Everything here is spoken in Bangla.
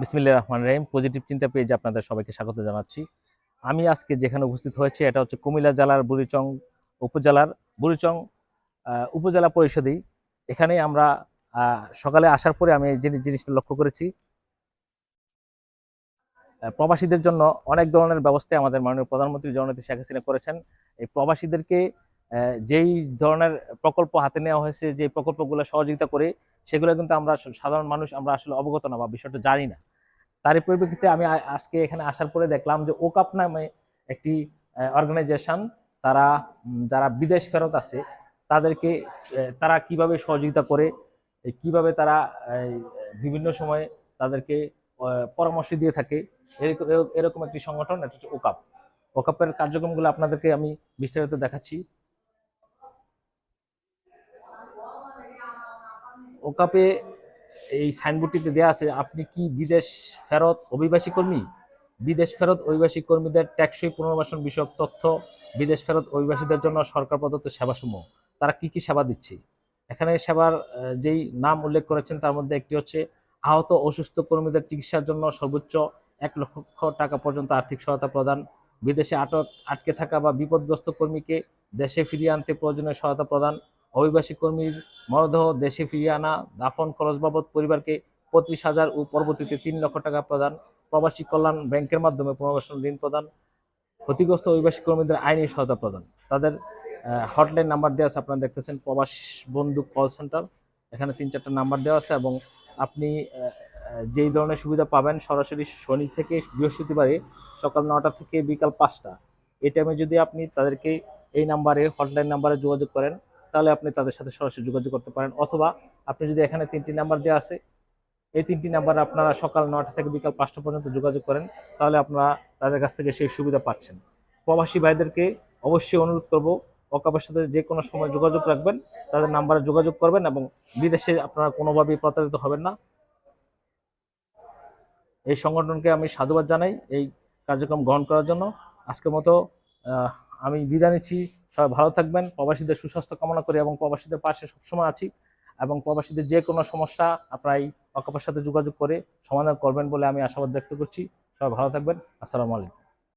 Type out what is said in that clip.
বিসমিল্লা রহমান রহিম। পজিটিভ চিন্তা পেজে আপনাদের সবাইকে স্বাগত জানাচ্ছি। আমি আজকে যেখানে উপস্থিত হয়েছি, এটা হচ্ছে কুমিল্লা জেলার বুড়িচং উপজেলার, বুড়িচং উপজেলা পরিষদেই। এখানে আমরা সকালে আসার পরে আমি জিনিসটা লক্ষ্য করেছি প্রবাসীদের জন্য অনেক ধরনের ব্যবস্থা আমাদের মাননীয় প্রধানমন্ত্রী জননেত্রী শেখ হাসিনা করেছেন। এই প্রবাসীদেরকে যেই ধরনের প্রকল্প হাতে নেওয়া হয়েছে, যে প্রকল্পগুলো সহযোগিতা করে, সেগুলো কিন্তু আমরা সাধারণ মানুষ, আমরা আসলে অবগত না বা বিষয়টা জানি না। তারই পরিপ্রেক্ষিতে আমি আজকে এখানে আসার পরে দেখলাম যে ওকাপ নামে একটি অর্গানাইজেশন তারা যারা বিদেশ ফেরত আছে, তাদেরকে তারা কীভাবে সহযোগিতা করে কীভাবে তারা বিভিন্ন সময়ে তাদেরকে পরামর্শ দিয়ে থাকে এরকম এরকম একটি সংগঠন, এটা হচ্ছে ওকাপ। ওকাপের কার্যক্রমগুলো আপনাদেরকে আমি বিস্তারিত দেখাচ্ছি। ওকাপে এই সাইনবোর্ডটিতে দেওয়া আছে, আপনি কি বিদেশ ফেরত অভিবাসী কর্মী? বিদেশ ফেরত অভিবাসী কর্মীদের টেকসই পুনর্বাসন বিষয়ক তথ্য, বিদেশ ফেরত অভিবাসীদের জন্য সরকার প্রদত্ত সেবাসমূহ। তারা কি কি সেবা দিচ্ছে? এখানে সেবার যেই নাম উল্লেখ করেছেন, তার মধ্যে একটি হচ্ছে, আহত অসুস্থ কর্মীদের চিকিৎসার জন্য সর্বোচ্চ এক লক্ষ টাকা পর্যন্ত আর্থিক সহায়তা প্রদান। বিদেশে আটক, আটকে থাকা বা বিপদগ্রস্ত কর্মীকে দেশে ফিরিয়ে আনতে প্রয়োজনীয় সহায়তা প্রদান। অভিবাসী কর্মীর মরদেহ দেশে ফিরিয়ে আনা, দাফন খরচ বাবদ পরিবারকে পঁচিশ হাজার ও পরবর্তীতে তিন লক্ষ টাকা প্রদান, প্রবাসী কল্যাণ ব্যাংকের মাধ্যমে পুনর্বাসন ঋণ প্রদান, ক্ষতিগ্রস্ত অভিবাসী কর্মীদের আইনি সহায়তা প্রদান। তাদের হটলাইন নাম্বার দেওয়া আছে, আপনারা দেখতেছেন প্রবাস বন্ধু কল সেন্টার এখানে তিন চারটা নাম্বার দেওয়া আছে এবং আপনি যেই ধরনের সুবিধা পাবেন সরাসরি শনি থেকে বৃহস্পতিবারে সকাল নটা থেকে বিকাল পাঁচটা। এই টাইমে যদি আপনি তাদেরকে এই নাম্বারে হটলাইন নাম্বারে যোগাযোগ করেন তাহলে আপনি তাদের সাথে সরাসরি যোগাযোগ করতে পারেন। অথবা আপনি যদি এখানে তিনটি নাম্বার দেওয়া আছে, এই তিনটি নাম্বার আপনারা সকাল নটা থেকে বিকাল পাঁচটা পর্যন্ত যোগাযোগ করেন, তাহলে আপনারা তাদের কাছ থেকে সেই সুবিধা পাচ্ছেন। প্রবাসী ভাইদেরকে অবশ্যই অনুরোধ করব, অকাপের সাথে যে কোনো সময় যোগাযোগ রাখবেন, তাদের নাম্বারে যোগাযোগ করবেন এবং বিদেশে আপনারা কোনোভাবেই প্রতারিত হবেন না। এই সংগঠনকে আমি সাধুবাদ জানাই, এই কার্যক্রম গ্রহণ করার জন্য। আজকের মতো আমি বিদায় নিচ্ছি। সবাই ভালো থাকবেন। প্রবাসীদের সুস্বাস্থ্য কামনা করি এবং প্রবাসীদের পাশে সবসময় আছি এবং প্রবাসীদের যে কোনো সমস্যা আপনারা এই অকাপের সাথে যোগাযোগ করে সমাধান করবেন বলে আমি আশাবাদ ব্যক্ত করছি। সবাই ভালো থাকবেন। আসসালামু আলাইকুম।